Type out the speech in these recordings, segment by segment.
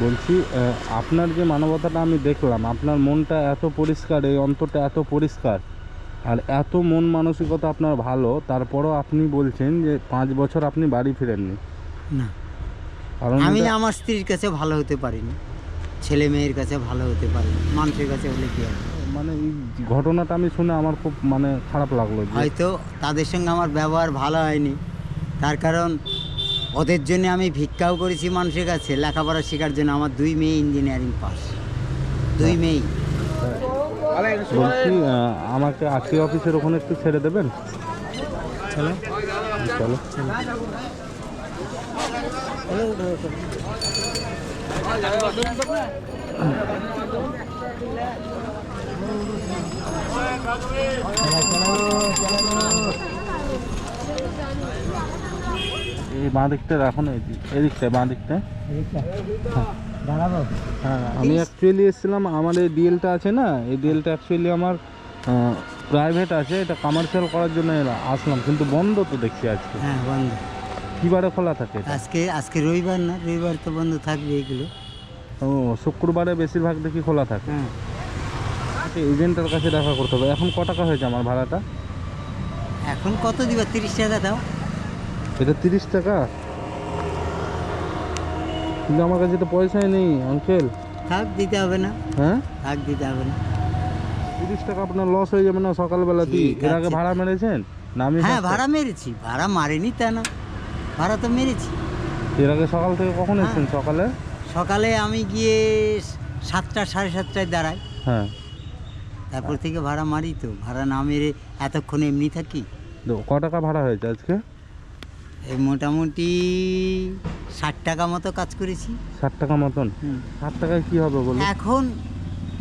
বলছি আপনার যে মানবতাটা আমি দেখলাম আপনার মনটা এত পরিষ্কার এই অন্তরটা এত পরিষ্কার আর এত মন মানসিকতা আপনার ভালো তারপরও আপনি বলছেন যে পাঁচ বছর আপনি বাড়ি ফিরেননি। না। কারণ আমি আমার স্ত্রীর কাছে ভালো হতে পারিনি ছেলে মেয়ের কাছে ভালো হতে পারিনি মানুষের কাছে হলে কি হবে? মানে এই ঘটনাটা আমি শুনে আমার খুব মানে খারাপ লাগল হয়তো তাদের সঙ্গে আমার ব্যবহার ভালো হয়নি তার কারণ ওদের জন্য আমি ভিক্ষাও করেছি মানুষের কাছে। লেখাপড়া শেখার জন্য আমার দুই মেয়ে ইঞ্জিনিয়ারিং পাস। দুই মেয়ে। বলছি আমাকে আরটি অফিসের ওখানে একটু ছেড়ে দেবেন? চলো। চলো। এই বাঁ দিকটা রাখো না এদিক- এদিকটায় বাঁ দিকটায়। হ্যাঁ আমি অ্যাকচুয়ালি এসেছিলাম আমার এই ডিএলটা আছে না এই ডিএলটা অ্যাকচুয়ালি আমার প্রাইভেট আছে এটা কমার্শিয়াল করার জন্য আসলাম কিন্তু বন্ধ তো দেখছি আজকে। হ্যাঁ বন্ধ। কী বারে খোলা থাকে আজকে আজকে রবিবার না রবিবার তো বন্ধ থাকবে এগুলো। ও শুক্রবারে বেশিরভাগ দেখি খোলা থাকে। হ্যাঁ। এজেন্টের কাছে দেখা করতে হবে। এখন ক টাকা হয়েছে আমার ভাড়াটা? এখন কত দিবা? তিরিশ টাকা দাও। এটা তিরিশ টাকা। কিন্তু আমার কাছে তো পয়সাই নেই আঙ্কেল। থাক দিতে হবে না। হ্যাঁ? থাক দিতে হবে না। তিরিশ টাকা আপনার লস হয়ে যাবে না সকালবেলাতেই এর আগে ভাড়া মেরেছেন? না আমি হ্যাঁ ভাড়া মেরেছি। ভাড়া মারিনি তা না। ভাড়া তো মেরেছি। এর আগে সকাল থেকে কখন হ্যাঁ। এসেছেন সকালে? সকালে আমি গিয়ে সাতটা সাড়ে সাতটায় দাঁড়াই। হ্যাঁ। তারপর থেকে ভাড়া মারি তো। ভাড়া না মেরে এতক্ষণ এমনি থাকি। ক টাকা ভাড়া হয়েছে আজকে? মোটামুটি ষাট টাকা মতো কাজ করেছি। ষাট টাকা মতন। ষাট টাকায় কি হবে বলুন? এখন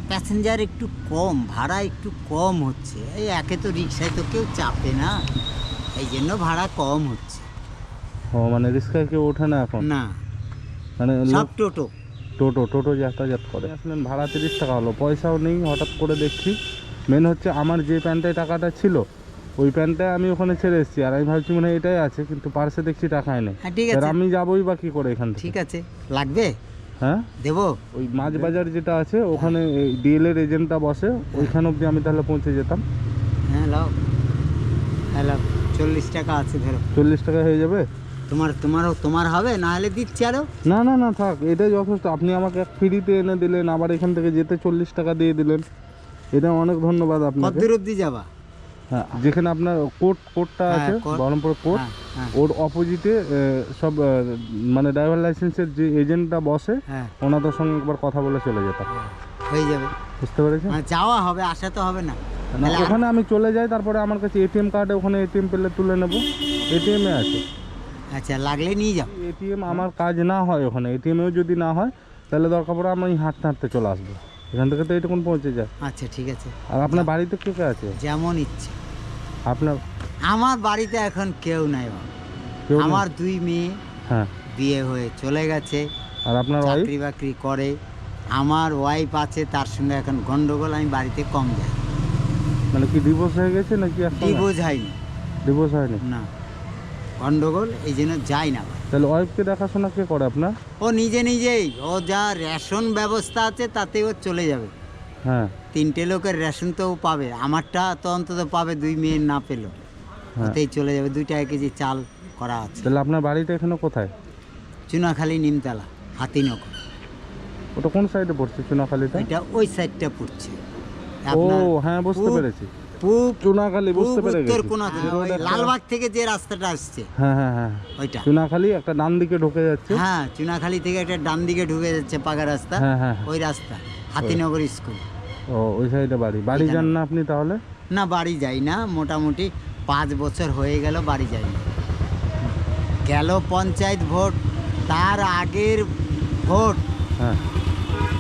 প্যাসেঞ্জার একটু কম ভাড়া একটু কম হচ্ছে। এই একে তো রিক্সায় তো কেউ চাপে না এই জন্য ভাড়া কম হচ্ছে। ও মানে রিক্সায় কেউ ওঠে না এখন? না। মানে সব টোটো। টোটো টোটো যাতায়াত করে। আসলেন ভাড়া তিরিশ টাকা হলো। পয়সাও নেই হঠাৎ করে দেখছি। মেন হচ্ছে আমার যে প্যান্টটায় টাকাটা ছিল ওই প্যান্টটা আমি ওখানে ছেড়ে এসেছি আর আমি ভাবছি মনে হয় এটাই আছে কিন্তু পার্সে দেখছি টাকাই নেই। হ্যাঁ ঠিক আছে। আমি যাবোই বা কি করে এখান থেকে? ঠিক আছে। লাগবে? হ্যাঁ? দেবো? ওই মাছ বাজার যেটা আছে ওখানে ডিএল এর এজেন্টটা বসে ওইখানে অবধি আমি তাহলে পৌঁছে যেতাম। হ্যাঁ লাও। হ্যাঁ লাও। চল্লিশ টাকা আছে ধরো। চল্লিশ টাকা হয়ে যাবে? তোমার তোমারও তোমার হবে? না হলে দিচ্ছি আরও না না না থাক এটাই যথেষ্ট। আপনি আমাকে ফ্রিতে এনে দিলেন আবার এখান থেকে যেতে চল্লিশ টাকা দিয়ে দিলেন। এটা অনেক ধন্যবাদ আপনাকে। কত দূর অব্দি যাবা? হ্যাঁ যেখানে আপনার কোর্ট কোর্টটা হ্যাঁ, আছে বহরমপুর কোর্ট। হ্যাঁ হ্যাঁ। ওর অপোজিটে সব মানে ড্রাইভার লাইসেন্সের যে এজেন্টটা বসে হ্যাঁ। ওনাদের সঙ্গে একবার কথা বলে চলে যেতাম হয়ে যাবে। বুঝতে পেরেছেন? মানে যাওয়া হবে আসা তো হবে না। না, ওখানে আমি চলে যাই তারপরে আমার কাছে এটিএম কার্ডে ওখানে এটিএম পেলে তুলে নেব। এটিএমে আছে। আচ্ছা লাগলে নিয়ে যাও। এটিএম আমার কাজ না হয় ওখানে। এটিএমেও যদি না হয় তাহলে দরকার পড়ে আমি হাঁটতে হাঁটতে চলে আসব। এখান থেকে তো এইটুকুন পৌঁছে যায় আচ্ছা ঠিক আছে। আর আপনার বাড়িতে কে কে আছে? যেমন ইচ্ছে। আপনার আমার বাড়িতে এখন কেউ নাই বাবা। কেউ নেই? আমার দুই মেয়ে হ্যাঁ। বিয়ে হয়ে চলে গেছে। আর আপনার ওয়াইফ চাকরি বাকরি করে। আমার ওয়াইফ আছে তার সঙ্গে এখন গন্ডগোল আমি বাড়িতে কম যাই। মানে কি ডিভোর্স হয়ে গেছে নাকি ডিভোর্স হয়নি। ডিভোর্স হয়নি? না। গন্ডগোল এই জন্য যাই না। তাহলে ওয়াইফকে দেখাশোনা কে করে আপনার? ও নিজে নিজেই। ও যা রেশন ব্যবস্থা আছে তাতে ও চলে যাবে। হ্যাঁ। তিনটে লোকের রেশন তো ও পাবে। আমারটা তো অন্তত পাবে দুই মেয়ের না পেল। হ্যাঁ। ওতেই চলে যাবে। দুই টাকা কেজি চাল করা আছে। তাহলে আপনার বাড়িটা এখানে কোথায়? চুনাখালী নিমতলা হাতিনগর। ওটা কোন সাইডে পড়ছে চুনাখালীটা? এটা ওই সাইডটা পড়ছে। ও হ্যাঁ বুঝতে পেরেছি। পূব চুনাখালী বুঝতে পেরে উত্তর গেছি। কোনা লালবাগ থেকে যে রাস্তাটা আসছে হ্যাঁ হ্যাঁ হ্যাঁ। ওইটা। চুনাখালী একটা ডান দিকে ঢুকে যাচ্ছে। হ্যাঁ চুনাখালী থেকে একটা ডান দিকে ঢুকে যাচ্ছে পাকা রাস্তা হ্যাঁ হ্যাঁ হ্যাঁ। ওই রাস্তা হাতিনগর স্কুল। ও ওই সাইডে বাড়ি। বাড়ি যান না আপনি তাহলে? না বাড়ি যাই না মোটামুটি পাঁচ বছর হয়ে গেল বাড়ি যাই না। গেল পঞ্চায়েত ভোট তার আগের ভোট। হ্যাঁ।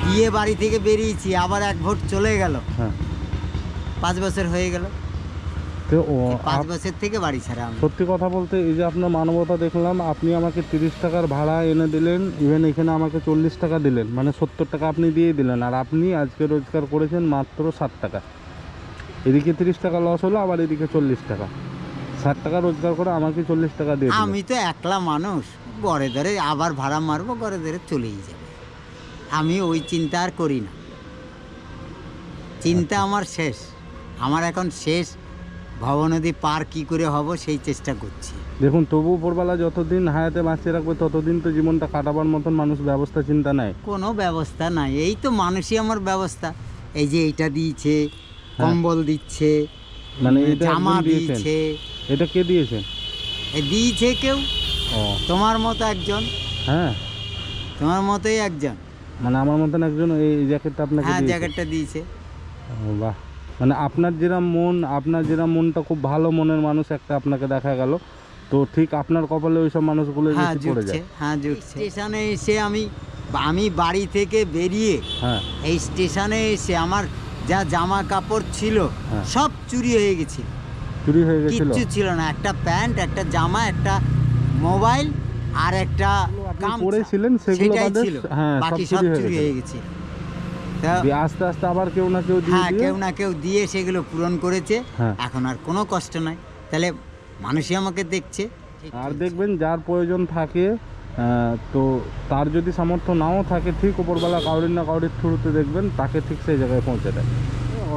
দিয়ে বাড়ি থেকে বেরিয়েছি আবার এক ভোট চলে গেল। হ্যাঁ। পাঁচ বছর হয়ে গেল। তো পাঁচ বছর থেকে বাড়ি ছাড়া আমি। সত্যি কথা বলতে এই যে আপনার মানবতা দেখলাম আপনি আমাকে তিরিশ টাকার ভাড়া এনে দিলেন ইভেন এখানে আমাকে চল্লিশ টাকা দিলেন মানে সত্তর টাকা আপনি দিয়ে দিলেন আর আপনি আজকে রোজগার করেছেন মাত্র ষাট টাকা। এদিকে তিরিশ টাকা লস হলো আবার এদিকে চল্লিশ টাকা। ষাট টাকা রোজগার করে আমাকে চল্লিশ টাকা দিয়ে আমি তো একলা মানুষ গড়ে ধরে আবার ভাড়া মারবো গড়ে ধরে চলেই যাবে। আমি ওই চিন্তা আর করি না। চিন্তা আমার শেষ। আমার এখন শেষ ভবনদী পার কি করে হব সেই চেষ্টা করছি। দেখুন তবু উপরবেলা যতদিন হায়াতে বাঁচিয়ে রাখবে ততদিন তো জীবনটা কাটাবার মতন মানুষ ব্যবস্থা চিন্তা নেয় কোনো ব্যবস্থা নাই এই তো মানুষই আমার ব্যবস্থা। এই যে এইটা দিয়েছে কম্বল দিচ্ছে মানে এটা জামা দিয়েছে। এটা কে দিয়েছেন এ দিয়েছে কেউ? তোমার মতো একজন। হ্যাঁ। তোমার মতোই একজন। মানে আমার মতন একজন এই জ্যাকেটটা আপনাকে হ্যাঁ জ্যাকেটটা দিয়েছে। ও, বাহ। মানে আপনার যেরকম মন আপনার যেরকম মনটা খুব ভালো মনের মানুষ একটা আপনাকে দেখা গেল তো ঠিক আপনার কপালে ওইসব মানুষগুলো হ্যাঁ জুটছে হ্যাঁ জুটছে স্টেশনে এসে আমি আমি বাড়ি থেকে বেরিয়ে হ্যাঁ। এই স্টেশনে এসে আমার যা জামা কাপড় ছিল। সব চুরি হয়ে গেছিল চুরি হয়ে গেছিল? কিচ্ছু ছিল না। একটা প্যান্ট একটা জামা একটা মোবাইল আর একটা। পরেছিলেন, সেগুলো হ্যাঁ, সব চুরি হয়ে গেছিল। হয়ে দিয়ে আস্তে আস্তে আবার কেউ না কেউ দিয়ে হ্যাঁ কেউ না কেউ দিয়ে সেগুলো পূরণ করেছে। হ্যাঁ। এখন আর কোনো কষ্ট নাই। তাহলে মানুষই আমাকে দেখছে। আর দেখবেন যার প্রয়োজন থাকে তো তার যদি সামর্থ্য নাও থাকে ঠিক উপরবেলা কাউরির না কাউরির থ্রুতে দেখবেন তাকে ঠিক সেই জায়গায় পৌঁছে দেয়।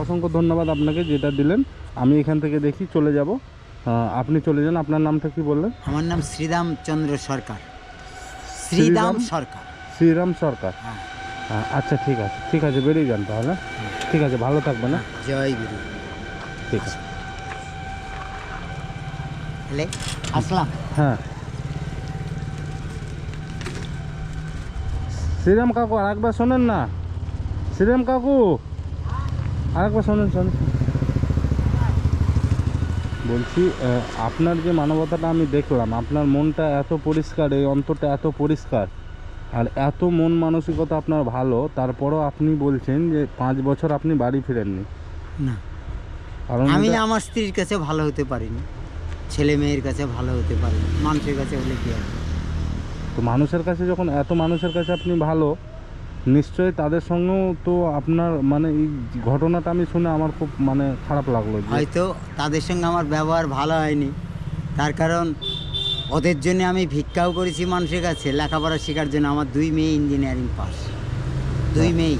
অসংখ্য ধন্যবাদ আপনাকে যেটা দিলেন। আমি এখান থেকে দেখি চলে যাব। আপনি চলে যান। আপনার নামটা কি বললেন? আমার নাম শ্রীরাম চন্দ্র সরকার। শ্রীরাম? সরকার। শ্রীরাম সরকার। হ্যাঁ। আচ্ছা ঠিক আছে। ঠিক আছে বেরিয়ে যান তাহলে। ঠিক আছে ভালো থাকবে না জয় গুরু। ঠিক আছে। আসলাম। হ্যাঁ। শ্রীরাম কাকু আরেকবার শোনেন না। শ্রীরাম কাকু আরেকবার শোনেন শোনেন। বলছি আপনার যে মানবতাটা আমি দেখলাম আপনার মনটা এত পরিষ্কার এই অন্তরটা এত পরিষ্কার। আর এত মন মানসিকতা আপনার ভালো তারপরও আপনি বলছেন যে পাঁচ বছর আপনি বাড়ি ফিরেননি। না। কারণ আমি এটা- আমার স্ত্রীর কাছে ভালো হতে পারিনি। ছেলে মেয়ের কাছে ভালো হতে পারিনি। মানুষের কাছে হলে কি হবে? তো মানুষের কাছে যখন এত মানুষের কাছে আপনি ভালো নিশ্চয়ই তাদের সঙ্গেও তো আপনার মানে এই ঘটনাটা আমি শুনে আমার খুব মানে খারাপ লাগল যে হয়তো তাদের সঙ্গে আমার ব্যবহার ভালো হয়নি। তার কারণ ওদের জন্য আমি ভিক্ষাও করেছি মানুষের কাছে লেখাপড়া শেখার জন্য। আমার দুই মেয়ে ইঞ্জিনিয়ারিং পাস। দুই মেয়ে।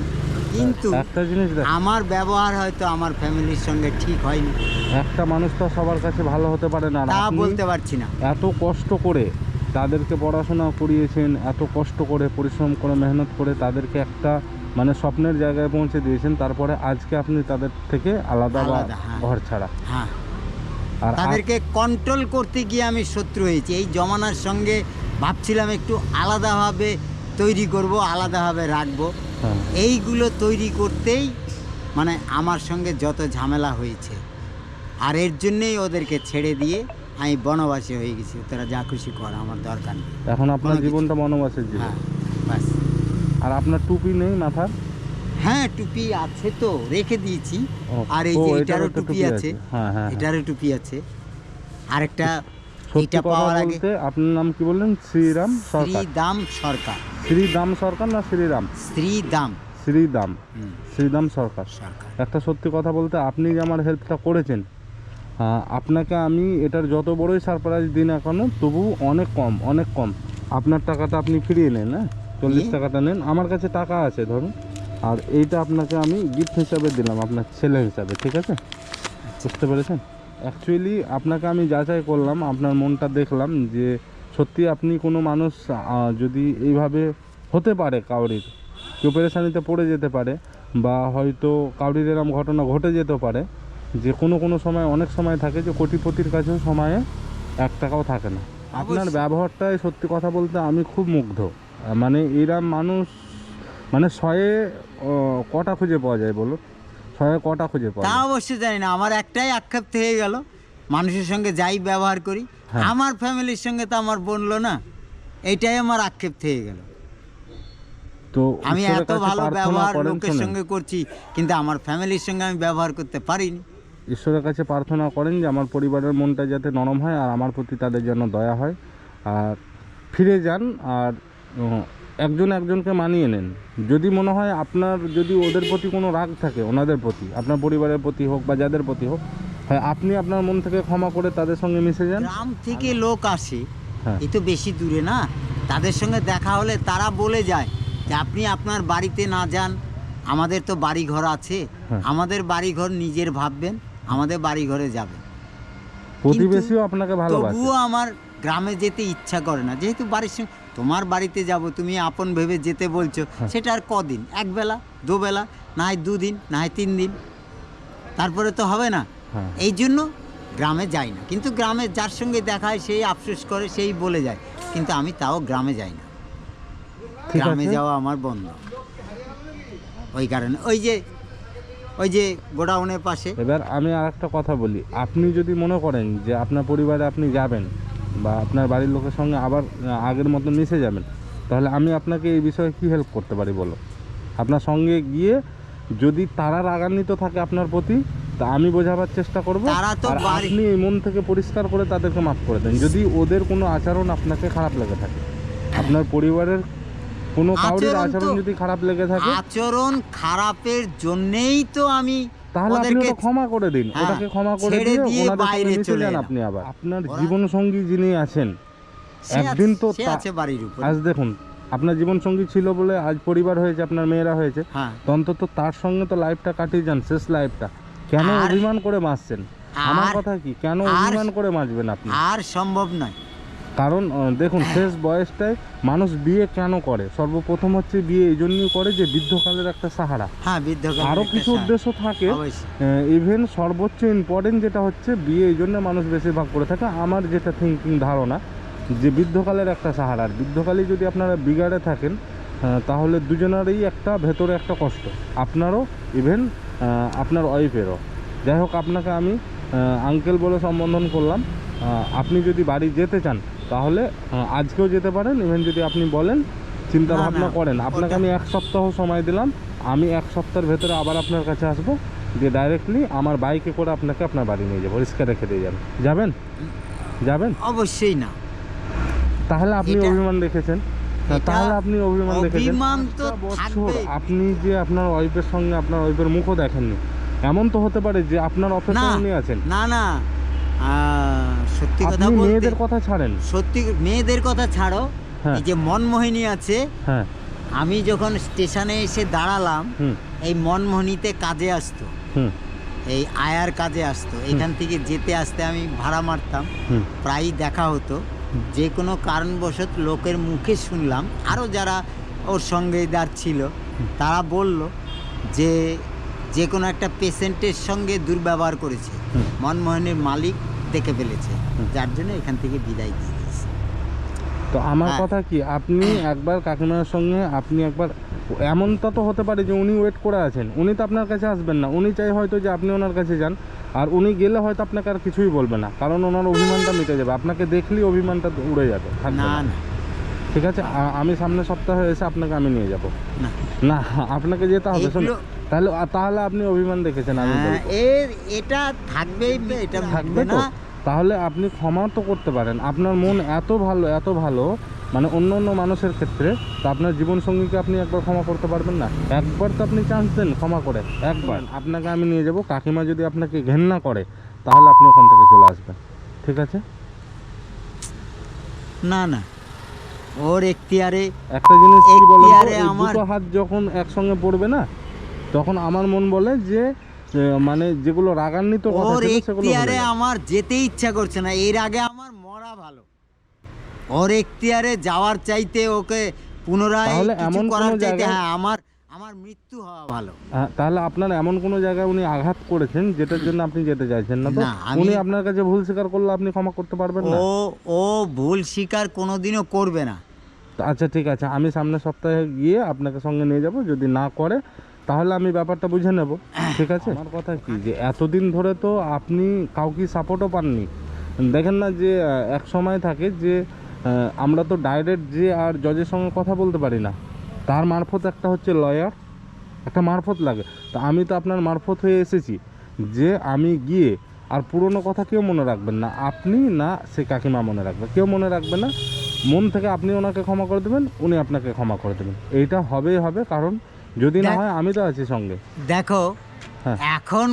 কিন্তু একটা জিনিস আমার ব্যবহার হয়তো আমার ফ্যামিলির সঙ্গে ঠিক হয়নি। একটা মানুষ তো সবার কাছে ভালো হতে পারে না। তা বলতে পারছি না। এত কষ্ট করে তাদেরকে পড়াশোনা করিয়েছেন এত কষ্ট করে পরিশ্রম করে মেহনত করে তাদেরকে একটা মানে স্বপ্নের জায়গায় পৌঁছে দিয়েছেন তারপরে আজকে আপনি তাদের থেকে আলাদা বা হ্যাঁ। ঘর ছাড়া। হ্যাঁ। তাদেরকে কন্ট্রোল করতে গিয়ে আমি শত্রু হয়েছি। এই জমানার সঙ্গে ভাবছিলাম একটু আলাদাভাবে তৈরি করব আলাদাভাবে রাখব। হ্যাঁ। এইগুলো তৈরি করতেই মানে আমার সঙ্গে যত ঝামেলা হয়েছে আর এর জন্যেই ওদেরকে ছেড়ে দিয়ে আমি বনবাসী হয়ে গেছি। তারা যা খুশি কর আমার দরকার নেই। এখন আপনার জীবনটা বনবাসের জীবন। হ্যাঁ বাস আর আপনার টুপি নেই মাথার? হ্যাঁ টুপি আছে তো রেখে দিয়েছি। আর এই যে এটারও টুপি আছে হ্যাঁ হ্যাঁ হ্যাঁ। এটারও টুপি আছে। আরেকটা এটা পাওয়ার আগে আপনার নাম কি বললেন? শ্রীরাম সরকার। শ্রীদাম সরকার। শ্রীদাম সরকার না শ্রীরাম? শ্রীদাম। শ্রীদাম। শ্রীদাম সরকার। একটা সত্যি কথা বলতে আপনি যে আমার হেল্পটা করেছেন আপনাকে আমি এটার যত বড়ই সারপ্রাইজ দিন এখনও তবু অনেক কম অনেক কম। আপনার টাকাটা আপনি ফিরিয়ে নেন হ্যাঁ? চল্লিশ টাকাটা নেন। আমার কাছে টাকা আছে ধরুন। আর এইটা আপনাকে আমি গিফট হিসাবে দিলাম আপনার ছেলে হিসাবে ঠিক আছে? বুঝতে পেরেছেন? অ্যাকচুয়ালি আপনাকে আমি যাচাই করলাম আপনার মনটা দেখলাম যে সত্যি আপনি কোনো মানুষ যদি এইভাবে হতে পারে কাউরির কেউ পেরেশানিতে পড়ে যেতে পারে বা হয়তো কাউরির এরম ঘটনা ঘটে যেতে পারে যে কোনো কোনো সময় অনেক সময় থাকে যে কোটিপতির কাছেও সময়ে এক টাকাও থাকে না। আপনার ব্যবহারটাই সত্যি কথা বলতে আমি খুব মুগ্ধ। মানে এরম মানুষ মানে শয়ে কটা খুঁজে পাওয়া যায় বলুন? শয়ে কটা খুঁজে পাওয়া তা যায়? অবশ্য জানি না আমার একটাই আক্ষেপ থেকে গেল মানুষের সঙ্গে যাই ব্যবহার করি হ্যাঁ। আমার ফ্যামিলির সঙ্গে তো আমার বনলো না এইটাই আমার আক্ষেপ থেকে গেল। তো আমি ঈশ্বরের এত কাছে ভালো প্রার্থনা ব্যবহার করেন, লোকের শোনেন। সঙ্গে করছি কিন্তু আমার ফ্যামিলির সঙ্গে আমি ব্যবহার করতে পারিনি। ঈশ্বরের কাছে প্রার্থনা করেন যে আমার পরিবারের মনটা যাতে নরম হয় আর আমার প্রতি তাদের যেন দয়া হয়। আর ফিরে যান আর উম, একজন একজনকে মানিয়ে নেন। যদি মনে হয় আপনার যদি ওদের প্রতি কোনো রাগ থাকে ওনাদের প্রতি আপনার পরিবারের প্রতি হোক বা যাদের প্রতি হোক হয় আপনি আপনার মন থেকে ক্ষমা করে তাদের সঙ্গে মিশে যান। গ্রাম থেকে লোক আসে হ্যাঁ। এ তো বেশি দূরে না। তাদের সঙ্গে দেখা হলে তারা বলে যায় যে আপনি আপনার বাড়িতে না যান। আমাদের তো বাড়ি ঘর আছে। হ্যাঁ। আমাদের বাড়ি ঘর নিজের ভাববেন আমাদের বাড়ি ঘরে যাবেন। প্রতিবেশীও আপনাকে ভালোবাসে। তবুও আমার গ্রামে যেতে ইচ্ছা করে না। যেহেতু বাড়ির সঙ্গে তোমার বাড়িতে যাব তুমি আপন ভেবে যেতে বলছো হ্যাঁ। সেটা আর কদিন? একবেলা দুবেলা না হয় দুদিন না হয় তিন দিন তারপরে তো হবে না। হ্যাঁ। এই জন্য গ্রামে যাই না। কিন্তু গ্রামে যার সঙ্গে দেখা হয় সেই আফসোস করে সেই বলে যায়। কিন্তু আমি তাও গ্রামে যাই না। গ্রামে যাওয়া আমার বন্ধ। ওই কারণে। ওই যে ওই যে গোডাউনের পাশে। এবার আমি আর একটা কথা বলি। আপনি যদি মনে করেন যে আপনার পরিবারে আপনি যাবেন বা আপনার বাড়ির লোকের সঙ্গে আবার আগের মতো মিশে যাবেন তাহলে আমি আপনাকে এই বিষয়ে কি হেল্প করতে পারি বলো? আপনার সঙ্গে গিয়ে যদি তারা রাগান্বিত থাকে আপনার প্রতি তা আমি বোঝাবার চেষ্টা করব। আর আপনি এই মন থেকে পরিষ্কার করে তাদেরকে মাফ করে দেন। যদি ওদের কোনো আচরণ আপনাকে খারাপ লেগে থাকে আপনার পরিবারের কোনো কাউরির আচরণ যদি খারাপ লেগে থাকে আচরণ খারাপের জন্যেই তো আমি তাহলে আপনি ওটা ক্ষমা করে দিন। হ্যাঁ, ওটাকে ক্ষমা করে দিয়ে বাইরে চলে যান আপনি আবার। আপনার জীবন সঙ্গী যিনি আছেন একদিন তো আছে বাড়ির উপর। আজ দেখুন আপনার জীবন সঙ্গী ছিল বলে আজ পরিবার হয়েছে আপনার মেয়েরা হয়েছে। হ্যাঁ। তো অন্তত তার সঙ্গে তো লাইফটা কাটিয়ে যান শেষ লাইফটা কেন অভিমান করে বাঁচছেন? আমার কথা কি? কেন অভিমান করে বাঁচবেন আপনি? আর সম্ভব নয়। কারণ দেখুন শেষ বয়সটায় মানুষ বিয়ে কেন করে? সর্বপ্রথম হচ্ছে বিয়ে এই জন্যই করে যে বৃদ্ধকালের একটা সাহারা। হ্যাঁ বৃদ্ধ আরও কিছু উদ্দেশ্য থাকে ইভেন সর্বোচ্চ ইম্পর্টেন্ট যেটা হচ্ছে বিয়ে এই জন্য মানুষ বেশিরভাগ করে থাকে। আমার যেটা থিঙ্কিং ধারণা যে বৃদ্ধকালের একটা সাহারা। আর বৃদ্ধকালে যদি আপনারা বিগাড়ে থাকেন তাহলে দুজনারই একটা ভেতরে একটা কষ্ট। আপনারও ইভেন আপনার ওয়াইফেরও যাই হোক আপনাকে আমি আঙ্কেল বলে সম্বোধন করলাম। আপনি যদি বাড়ি যেতে চান তাহলে আজকেও যেতে পারেন ইভেন যদি আপনি বলেন চিন্তা ভাবনা করেন। আপনাকে আমি এক সপ্তাহ সময় দিলাম আমি এক সপ্তাহের ভেতরে আবার আপনার কাছে আসব দিয়ে ডাইরেক্টলি আমার বাইকে করে আপনাকে আপনার বাড়ি নিয়ে যাব রিক্সা রেখে দিয়ে যাবেন যাবেন? যাবেন? অবশ্যই না। তাহলে আপনি অভিমান দেখেছেন। তাহলে আপনি অভিমান দেখেছেন। বছর আপনি যে আপনার ওয়াইফের সঙ্গে আপনার ওয়াইফের মুখও দেখেননি। এমন তো হতে পারে যে আপনার অফিসে উনি আছেন। না না। সত্যি কথা বলতে মেয়েদের কথা ছাড়েন। সত্যি মেয়েদের কথা ছাড়ো। হ্যাঁ। এই যে মনমোহিনী আছে হ্যাঁ। আমি যখন স্টেশনে এসে দাঁড়ালাম এই মনমোহিনীতে কাজে আসতো। এই আয়ার কাজে আসতো। এখান থেকে যেতে আসতে আমি ভাড়া মারতাম। প্রায়ই দেখা হতো। যে কোনো কারণবশত লোকের মুখে শুনলাম। আরও যারা ওর সঙ্গে দার ছিল তারা বলল যে যে কোনো একটা পেশেন্টের সঙ্গে দুর্ব্যবহার করেছে। মনমোহনের মালিক দেখে ফেলেছে। যার জন্য এখান থেকে বিদায় দিয়ে দিয়েছে। তো আমার হ্যাঁ। কথা কি আপনি একবার কাকিমার সঙ্গে আপনি একবার এমনটা তো হতে পারে যে উনি ওয়েট করে আছেন। উনি তো আপনার কাছে আসবেন না। উনি চাই হয়তো যে আপনি ওনার কাছে যান। আর উনি গেলে হয়তো আপনাকে আর কিছুই বলবে না। কারণ ওনার অভিমানটা মিটে যাবে। আপনাকে দেখলেই অভিমানটা উড়ে যাবে। না। না। ঠিক আছে? আমি সামনের সপ্তাহে এসে আপনাকে আমি নিয়ে যাব। না। আপনাকে যেতে হবে তাহলে তাহলে আপনি অভিমান দেখেছেন আমি হ্যাঁ, এর এটা থাকবেই এটা থাকবে না। তাহলে আপনি ক্ষমা তো করতে পারেন। আপনার মন এত ভালো এত ভালো মানে অন্য অন্য মানুষের ক্ষেত্রে তো আপনার জীবনসঙ্গীকে আপনি একবার ক্ষমা করতে পারবেন না। একবার তো আপনি চান্স দেন ক্ষমা করে একবার। আপনাকে আমি নিয়ে যাব। কাকিমা যদি আপনাকে ঘেন্না করে তাহলে আপনি ওখান থেকে চলে আসবেন। ঠিক আছে? না না। ওর এখতিয়ারে একটা জিনিস কি দুটো হাত যখন একসঙ্গে পড়বে না তখন আমার মন বলে যে মানে যেগুলো রাগান্বিত কথা ওর এখতিয়ারে আমার যেতে ইচ্ছা করছে না। এর আগে আমার মরা ভালো। ওর এখতিয়ারে যাওয়ার চাইতে ওকে পুনরায় এমন করার চাইতে হ্যাঁ আমার আমার মৃত্যু হওয়া ভালো। হ্যাঁ, তাহলে আপনার এমন কোনো জায়গায় উনি আঘাত করেছেন যেটার জন্য আপনি যেতে চাইছেন না তো? উনি আপনার কাছে ভুল স্বীকার করলে আপনি ক্ষমা করতে পারবেন না? ও ও ভুল স্বীকার কোনোদিনও করবে না। আচ্ছা ঠিক আছে। আমি সামনের সপ্তাহে গিয়ে আপনাকে সঙ্গে নিয়ে যাব যদি না করে তাহলে আমি ব্যাপারটা বুঝে নেব। ঠিক আছে? আমার কথা কি? যে এতদিন ধরে তো আপনি কাউকে সাপোর্টও পাননি। দেখেন না যে এক সময় থাকে যে আমরা তো ডাইরেক্ট যে আর জজের সঙ্গে কথা বলতে পারি না। তার মারফত একটা হচ্ছে লয়ার একটা মারফত লাগে। তো আমি তো আপনার মারফত হয়ে এসেছি। যে আমি গিয়ে আর পুরনো কথা কেউ মনে রাখবেন না আপনি না সে কাকিমা মনে রাখবে কেউ মনে রাখবে না মন থেকে আপনি ওনাকে ক্ষমা করে দেবেন উনি আপনাকে ক্ষমা করে দেবেন। এইটা হবেই হবে কারণ যদি না হয় আমি তো আছি সঙ্গে। দেখো হ্যাঁ। এখন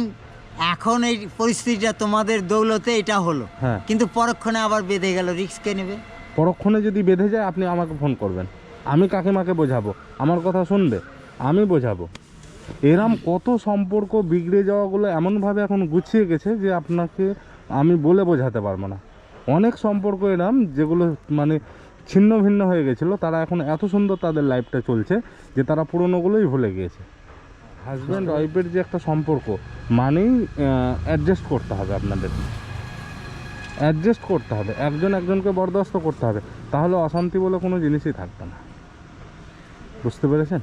এখন এই পরিস্থিতিটা তোমাদের দৌলতে এটা হলো। হ্যাঁ। কিন্তু পরক্ষণে আবার বেঁধে গেল রিস্ক কে নেবে? পরক্ষণে যদি বেঁধে যায় আপনি আমাকে ফোন করবেন। আমি কাকিমাকে বোঝাবো? আমার কথা শুনবে? আমি বোঝাবো। এরম কত সম্পর্ক বিগড়ে যাওয়াগুলো এমনভাবে এখন গুছিয়ে গেছে যে আপনাকে আমি বলে বোঝাতে পারব না। অনেক সম্পর্ক এরম যেগুলো মানে ছিন্ন ভিন্ন হয়ে গেছিল, তারা এখন এত সুন্দর তাদের লাইফটা চলছে যে তারা পুরোনোগুলোই ভুলে গিয়েছে। হাজব্যান্ড ওয়াইফের যে একটা সম্পর্ক, মানেই অ্যাডজাস্ট করতে হবে আপনাদের। অ্যাডজাস্ট করতে হবে। একজন একজনকে বরদাস্ত করতে হবে। তাহলে অশান্তি বলে কোনো জিনিসই থাকবে না। বুঝতে পেরেছেন?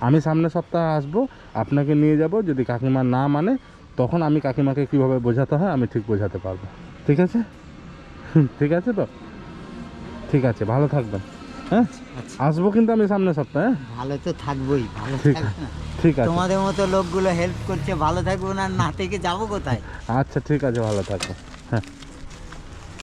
আমি সামনের সপ্তাহে আসব আপনাকে নিয়ে যাব যদি কাকিমা না মানে তখন আমি কাকিমাকে কীভাবে বোঝাতে হয় আমি ঠিক বোঝাতে পারব। ঠিক আছে? ঠিক আছে তো? ঠিক আছে ভালো থাকবেন। হ্যাঁ? আচ্ছা। আসব কিন্তু আমি সামনের সপ্তাহে হ্যাঁ? ভালো তো থাকবোই ভালো ঠিক ঠিক আছে। তোমাদের মতো লোকগুলো হেল্প করছে ভালো থাকব না না থেকে যাব কোথায়? আচ্ছা ঠিক আছে ভালো থাকব হ্যাঁ।